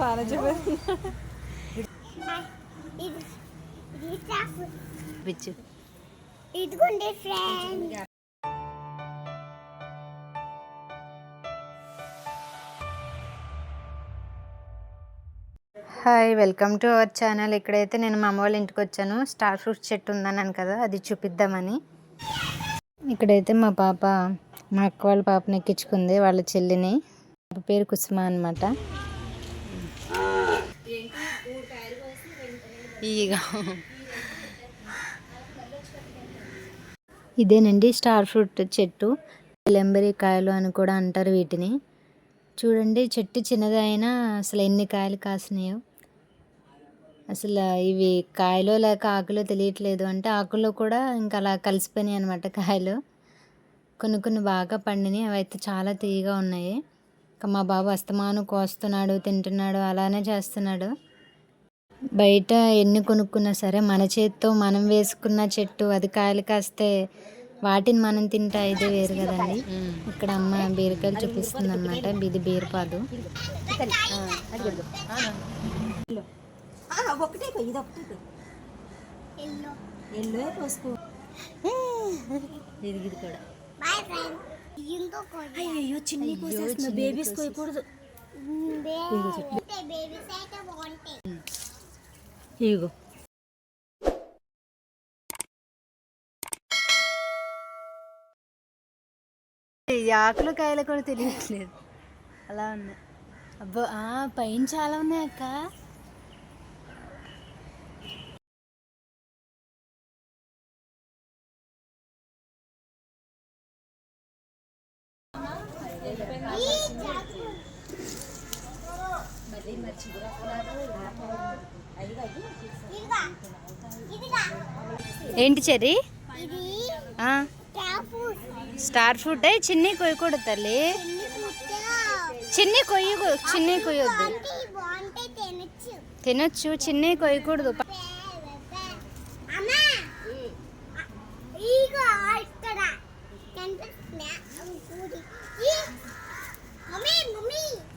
బాగా ఇదిగోండి friend hi welcome to our channel ఇక్కడైతే నేను మా అమ్మ వాళ్ళ ఇంటికి వచ్చాను. స్టార్ ఫ్రూట్ చెట్టు ఉందన్నాను కదా అది చూపిద్దామని. ఇక్కడైతే మా పాప మా అక్క వాళ్ళ పాపని ఎక్కించుకుంది వాళ్ళ చెల్లిని. పేరు కుసుమ అనమాట ఇగా ఇదేనండి స్టార్ ఫ్రూట్ చెట్టు. లెంబరి కాయలు అని కూడా అంటారు వీటిని. చూడండి చెట్టు చిన్నదైనా అసలు ఎన్ని కాయలు కాసినాయో. అసలు ఇవి కాయలో లేక ఆకులో తెలియట్లేదు అంటే ఆకుల్లో కూడా ఇంకా అలా కలిసిపోయినాయి అనమాట కాయలు. కొన్ని కొన్ని బాగా పండినాయి అవి అయితే చాలా తీయగా ఉన్నాయి. మా బాబు అస్తమాను కోస్తున్నాడు తింటున్నాడు అలానే చేస్తున్నాడు. బయట ఎన్ని కొనుక్కున్నా సరే మన చేతితో మనం వేసుకున్న చెట్టు అది కాయలు కాస్తే వాటిని మనం తింటా ఇదే వేరు కదండి ఇక్కడ అమ్మ బీరకాయలు చూపిస్తుంది అనమాట ఇది బీరపాదు ఇది ఒకటే కొయ్యి. ఎల్లో. ఎల్లో పోసుకో? ఇది ఇది కూడా. బాయ్ ఫ్రెండ్ ఇంకొకటి అయ్యో చిన్ని కోసేస్తున్నా బేబీస్ కోయకూడదు. ఇగో ఆకులు కాయలు కూడా తెలియట్లేదు. అలా ఉన్నాయి. అబ్బో ఆ, పైన చాలా ఉన్నాయి అక్క. ఏంటి చెర్రీ? స్టార్ ఫ్రూట్ అయ్యి చిన్ని కొయ్యకూడదు తల్లి. చిన్ని కొయ్యి చిన్ని కొయ్యొద్దు. తినొచ్చు. చిన్ని కొయ్యకూడదు అమ్మా ఇగో ఇక్కడ కనిపిస్తుందా ఇంకోటి. ఈ, మమ్మీ మమ్మీ ఆ, ఈ-